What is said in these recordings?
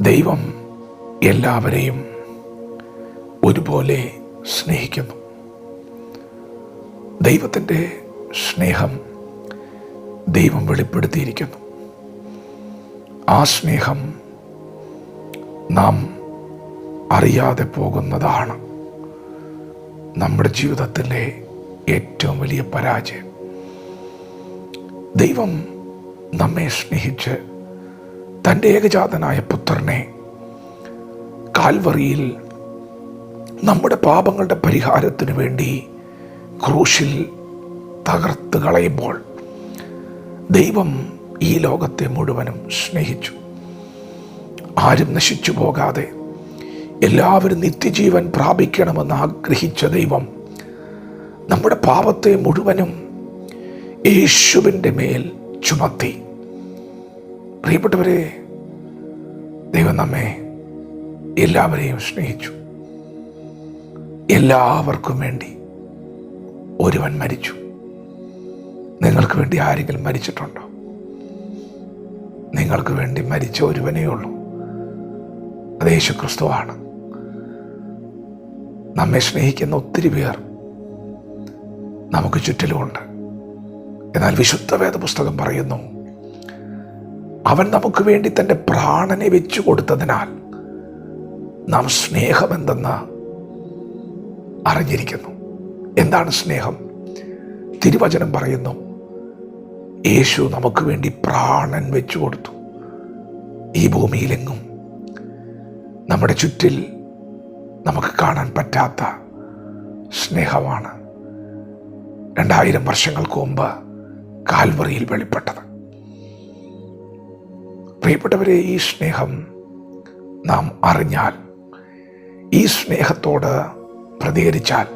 ദൈവം എല്ലാവരെയും ഒരുപോലെ സ്നേഹിക്കുന്നു. ദൈവത്തിന്റെ സ്നേഹം ദൈവം വെളിപ്പെടുത്തിയിരിക്കുന്നു. ആ സ്നേഹം നാം അറിയാതെ പോകുന്നതാണ് നമ്മുടെ ജീവിതത്തിലെ ഏറ്റവും വലിയ പരാജയം. ദൈവം നമ്മെ സ്നേഹിച്ച് തന്റെ ഏകജാതനായ പുത്രനെ കാൽവറിയിൽ നമ്മുടെ പാപങ്ങളുടെ പരിഹാരത്തിനു വേണ്ടി ക്രൂശിൽ തകർത്ത് കളയുമ്പോൾ ദൈവം ഈ ലോകത്തെ മുഴുവനും സ്നേഹിച്ചു. ആരും നശിച്ചു പോകാതെ എല്ലാവരും നിത്യജീവൻ പ്രാപിക്കണമെന്ന് ആഗ്രഹിച്ച ദൈവം നമ്മുടെ പാപത്തെ മുഴുവനും യേശുവിന്റെ മേൽ ചുമത്തി. പ്രിയപ്പെട്ടവരെ ദൈവം നമ്മെ എല്ലാവരെയും സ്നേഹിച്ചു. എല്ലാവർക്കും വേണ്ടി ഒരുവൻ മരിച്ചു. നിങ്ങൾക്ക് വേണ്ടി ആരെങ്കിലും മരിച്ചിട്ടുണ്ടോ? നിങ്ങൾക്ക് വേണ്ടി മരിച്ച ഒരുവനേ ഉള്ളൂ. അത് യേശു ക്രിസ്തുവാണ് നമ്മെ സ്നേഹിക്കുന്ന ഒത്തിരി പേർ നമുക്ക് ചുറ്റിലുമുണ്ട്. എന്നാൽ വിശുദ്ധ വേദപുസ്തകം പറയുന്നു അവൻ നമുക്ക് വേണ്ടി തന്റെ പ്രാണനെ വെച്ചു കൊടുത്തതിനാൽ നാം സ്നേഹമെന്തെന്ന് അറിഞ്ഞിരിക്കുന്നു. എന്താണ് സ്നേഹം? തിരുവചനം പറയുന്നു യേശു നമുക്ക് വേണ്ടി പ്രാണൻ വെച്ചു കൊടുത്തു. ഈ ഭൂമിയിലെങ്ങും നമ്മുടെ ചുറ്റിൽ നമുക്ക് കാണാൻ പറ്റാത്ത സ്നേഹമാണ്. രണ്ടായിരം വർഷങ്ങൾക്ക് മുമ്പ് കാൽവറിയിൽ വെളിപ്പെട്ടത്. പ്രിയപ്പെട്ടവരെ ഈ സ്നേഹം നാം അറിഞ്ഞാൽ ഈ സ്നേഹത്തോട് പ്രതികരിച്ചാൽ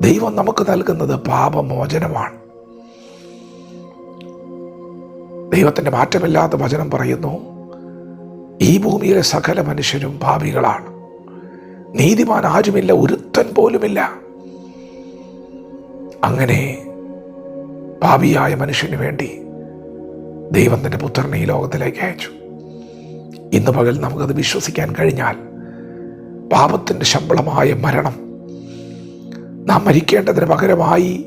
ദൈവം നമുക്ക് നൽകുന്നത് പാപമോചനമാണ്. ദൈവത്തിന്റെ മാറ്റമില്ലാത്ത വചനം പറയുന്നു ഈ ഭൂമിയിലെ സകല മനുഷ്യരും പാപികളാണ്. നീതിമാൻ ആരുമില്ല ഒരുത്തൻ പോലുമില്ല. അങ്ങനെ പാപിയായ മനുഷ്യന് വേണ്ടി ദൈവം തന്റെ പുത്രനെ ഈ ലോകത്തിലേക്ക് അയച്ചു. ഇന്ന് പകൽ നമുക്കത് വിശ്വസിക്കാൻ കഴിഞ്ഞാൽ പാപത്തിന്റെ ശമ്പളമായ മരണം നാം മരിക്കേണ്ടതിന് പകരമായി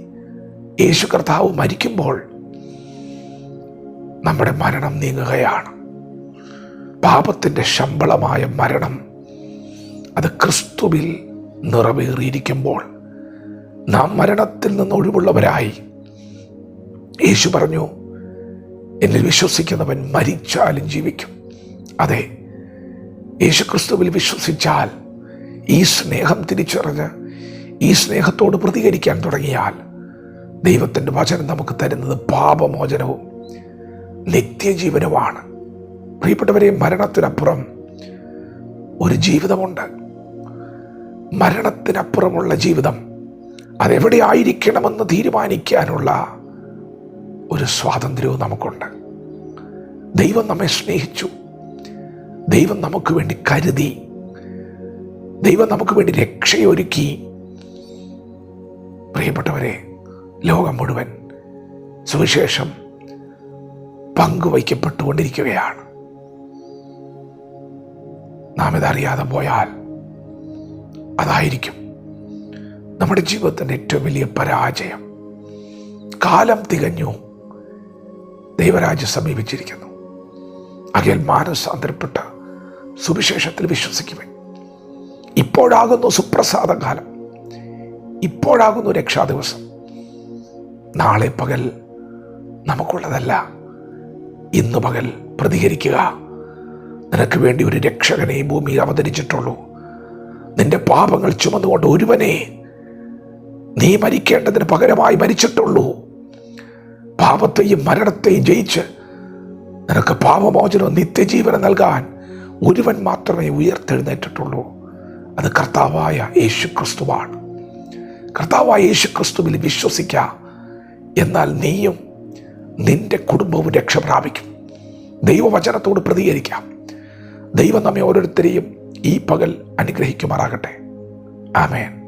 യേശു കർത്താവ് മരിക്കുമ്പോൾ നമ്മുടെ മരണം നീങ്ങുകയാണ്. പാപത്തിന്റെ ശമ്പളമായ മരണം അത് ക്രിസ്തുവിൽ നിറവേറിയിരിക്കുമ്പോൾ നാം മരണത്തിൽ നിന്ന് ഒഴിവുള്ളവരായി. യേശു പറഞ്ഞു എന്നിൽ വിശ്വസിക്കുന്നവൻ മരിച്ചാലും ജീവിക്കും. അതെ യേശുക്രിസ്തുവിൽ വിശ്വസിച്ചാൽ ഈ സ്നേഹം തിരിച്ചറിഞ്ഞ് ഈ സ്നേഹത്തോട് പ്രതികരിക്കാൻ തുടങ്ങിയാൽ ദൈവത്തിന്റെ വചനം നമുക്ക് തരുന്നത് പാപമോചനവും നിത്യജീവനുമാണ്. പ്രിയപ്പെട്ടവരെ മരണത്തിനപ്പുറം ഒരു ജീവിതമുണ്ട്. മരണത്തിനപ്പുറമുള്ള ജീവിതം അതെവിടെ ആയിരിക്കണമെന്ന് തീരുമാനിക്കാനുള്ള ഒരു സ്വാതന്ത്ര്യവും നമുക്കുണ്ട്. ദൈവം നമ്മെ സ്നേഹിച്ചു. ദൈവം നമുക്ക് വേണ്ടി കരുതി. ദൈവം നമുക്ക് വേണ്ടി രക്ഷയൊരുക്കി. പ്രിയപ്പെട്ടവരെ ലോകം മുഴുവൻ സുവിശേഷം പങ്കുവയ്ക്കപ്പെട്ടുകൊണ്ടിരിക്കുകയാണ്. നാം ഇതറിയാതെ പോയാൽ അതായിരിക്കും നമ്മുടെ ജീവിതത്തിന്റെ ഏറ്റവും വലിയ പരാജയം. കാലം തികഞ്ഞു. ദൈവരാജ്യം സമീപിച്ചിരിക്കുന്നു. അകൽ മാനസാന്തരപ്പെട്ട് സുവിശേഷത്തിൽ വിശ്വസിക്കുമേ ഇപ്പോഴാകുന്നു സുപ്രസാദ കാലം ഇപ്പോഴാകുന്നു രക്ഷാദിവസം. നാളെ പകൽ നമുക്കുള്ളതല്ല. ഇന്ന് പകൽ പ്രതികരിക്കുക. നിനക്ക് വേണ്ടി ഒരു രക്ഷകനെ ഭൂമിയിൽ അവതരിച്ചിട്ടുള്ളൂ. നിന്റെ പാപങ്ങൾ ചുമന്നുകൊണ്ട് ഒരുവനെ നീ മരിക്കേണ്ടതിന് പകരമായി മരിച്ചിട്ടുള്ളൂ. പാപത്തെയും മരണത്തെയും ജയിച്ച് നിനക്ക് പാപമോചനവും നിത്യജീവനം നൽകാൻ ഒരുവൻ മാത്രമേ ഉയർത്തെഴുന്നേറ്റിട്ടുള്ളൂ. അത് കർത്താവായ യേശു ക്രിസ്തുവാണ് കർത്താവായ യേശു ക്രിസ്തുവിൽ വിശ്വസിക്കുക എന്നാൽ നീയും നിന്റെ കുടുംബവും രക്ഷ പ്രാപിക്കും. ദൈവവചനത്തോട് പ്രതികരിക്കാം. ദൈവം നമ്മെ ഓരോരുത്തരെയും ഈ പകൽ അനുഗ്രഹിക്കുമാറാകട്ടെ. ആമേൻ.